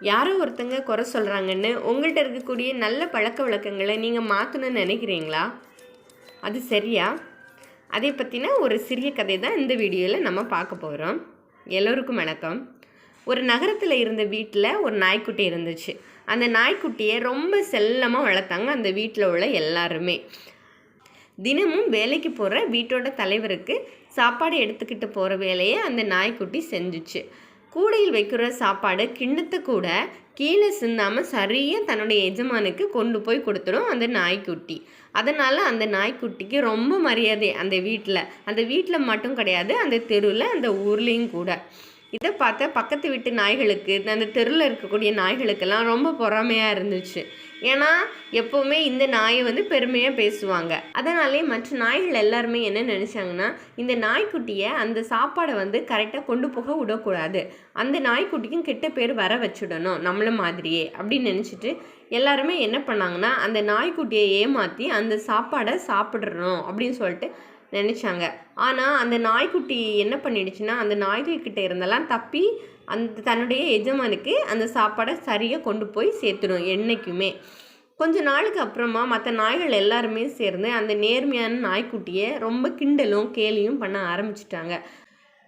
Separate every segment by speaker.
Speaker 1: யாரோ ஒருத்தங்க குறை சொல்கிறாங்கன்னு உங்கள்கிட்ட இருக்கக்கூடிய நல்ல பழக்க வழக்கங்களை நீங்கள் மாற்றணும்னு நினைக்கிறீங்களா? அது சரியா? அதை பற்றின ஒரு சிறிய கதை தான் இந்த வீடியோவில் நம்ம பார்க்க போகிறோம் எல்லோருக்கும் வணக்கம். ஒரு நகரத்தில் இருந்த வீட்டில் ஒரு நாய்க்குட்டி இருந்துச்சு. அந்த நாய்க்குட்டியை ரொம்ப செல்லமாக வளர்த்தாங்க அந்த வீட்டில் உள்ள எல்லாருமே. தினமும் வேலைக்கு போகிற வீட்டோட தலைவருக்கு சாப்பாடு எடுத்துக்கிட்டு போகிற வேலையை அந்த நாய்க்குட்டி செஞ்சுச்சு. கூடையில் வைக்கிற சாப்பாடு கிண்ணத்தை கூட கீழே சிந்தாமல் சரியாக தன்னுடைய எஜமானுக்கு கொண்டு போய் கொடுத்துடும் அந்த நாய்க்குட்டி. அதனால் அந்த நாய்க்குட்டிக்கு ரொம்ப மரியாதை அந்த வீட்டில் அந்த வீட்டில் மட்டும் கிடையாது அந்த தெருவில் அந்த ஊர்லேயும் கூட. இதை பார்த்தா பக்கத்து வீட்டு நாய்களுக்கு அந்த தெருவில் இருக்கக்கூடிய நாய்களுக்கெல்லாம் ரொம்ப பொறாமையாக இருந்துச்சு. ஏன்னா எப்போவுமே இந்த நாயை வந்து பெருமையாக பேசுவாங்க. அதனாலே மற்ற நாய்கள் எல்லாருமே என்ன நினச்சாங்கன்னா இந்த நாய்க்குட்டியை அந்த சாப்பாடை வந்து கரெக்டாக கொண்டு போக விடக்கூடாது. அந்த நாய்க்குட்டிக்கும் கெட்ட பேர் வர வச்சுடணும் நம்மள மாதிரியே அப்படின்னு நினச்சிட்டு எல்லாருமே என்ன பண்ணாங்கன்னா அந்த நாய்க்குட்டியை ஏமாற்றி அந்த சாப்பாடை சாப்பிட்றணும் அப்படின்னு சொல்லிட்டு நினச்சாங்க. ஆனால் அந்த நாய்க்குட்டி என்ன பண்ணிடுச்சுன்னா அந்த நாய்கள்கிட்ட இருந்தெல்லாம் தப்பி அந்த தன்னுடைய எஜமானுக்கு அந்த சாப்பாடை சரியாக கொண்டு போய் சேர்த்துடும் என்றைக்குமே கொஞ்ச நாளுக்கு அப்புறமா மற்ற நாய்கள் எல்லாருமே சேர்ந்து அந்த நேர்மையான நாய்க்குட்டியை ரொம்ப கிண்டலும் கேலியும் பண்ண ஆரம்பிச்சிட்டாங்க.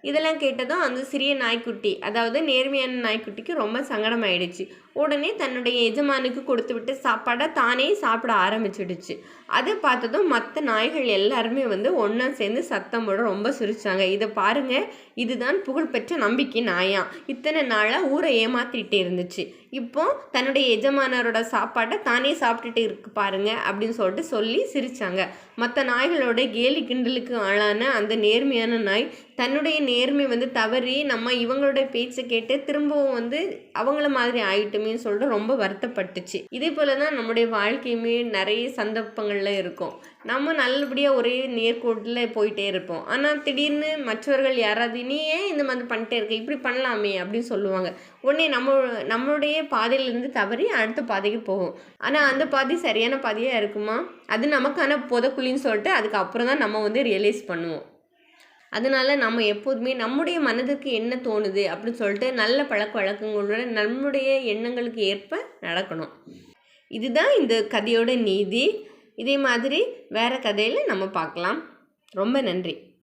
Speaker 1: இதெல்லாம் கேட்டதும் அந்த சிறிய நாய்க்குட்டி அதாவது நேர்மையான நாய்க்குட்டிக்கு ரொம்ப சங்கடம் ஆயிடுச்சு உடனே தன்னுடைய எஜமானுக்கு கொடுத்து விட்டு சாப்பாடை தானே சாப்பிட ஆரம்பிச்சிடுச்சு. அதை பார்த்ததும் மற்ற நாய்கள் எல்லாருமே வந்து ஒன்றா சேர்ந்து சத்தம் போட ரொம்ப சிரிச்சாங்க. இதை பாருங்க இதுதான் புகழ்பெற்ற நம்பிக்கை நாயா. இத்தனை நாளாக ஊரை ஏமாத்திட்டு இருந்துச்சு. இப்போ தன்னுடைய எஜமானரோட சாப்பாட்டை தானே சாப்பிட்டுட்டு இருக்கு பாருங்க அப்படின்னு சொல்லிட்டு சொல்லி சிரிச்சாங்க. மற்ற நாய்களோட கேலி கிண்டலுக்கு ஆளான அந்த நேர்மையான நாய் தன்னுடைய நேர்மை வந்து தவறி நம்ம இவங்களோட பேச்சை கேட்டு திரும்பவும் வந்து அவங்கள மாதிரி ஆயிட்டுமே சொல்லிட்டு ரொம்ப வருத்தப்பட்டுச்சு. இதே போல தான் நம்முடைய வாழ்க்கையுமே நிறைய சந்தர்ப்பங்கள்ல இருக்கும். நம்ம நல்லபடியாக ஒரே நேர்கோட்டில் போயிட்டே இருப்போம். ஆனால் திடீர்னு மற்றவர்கள் யாராவது நீ ஏன் இந்த மாதிரி பண்ணிட்டே இருக்க? இப்படி பண்ணலாமே அப்படின்னு சொல்லுவாங்க. உடனே நம்ம நம்மளுடைய பாதையிலேருந்து தவறி அடுத்த பாதைக்கு போகும் ஆனால் அந்த பாதை சரியான பாதையாக இருக்குமா? அது நமக்கான புதக்குழின்னு சொல்லிட்டு அதுக்கப்புறம் தான் நம்ம வந்து ரியலைஸ் பண்ணுவோம். அதனால் நம்ம எப்போதுமே நம்முடைய மனதுக்கு என்ன தோணுது அப்படின்னு சொல்லிட்டு நல்ல பழக்க வழக்கங்களோட நம்முடைய எண்ணங்களுக்கு ஏற்ப நடக்கணும். இதுதான் இந்த கதையோட நீதி. இதே மாதிரி வேறு கதையில் நம்ம பார்க்கலாம். ரொம்ப நன்றி.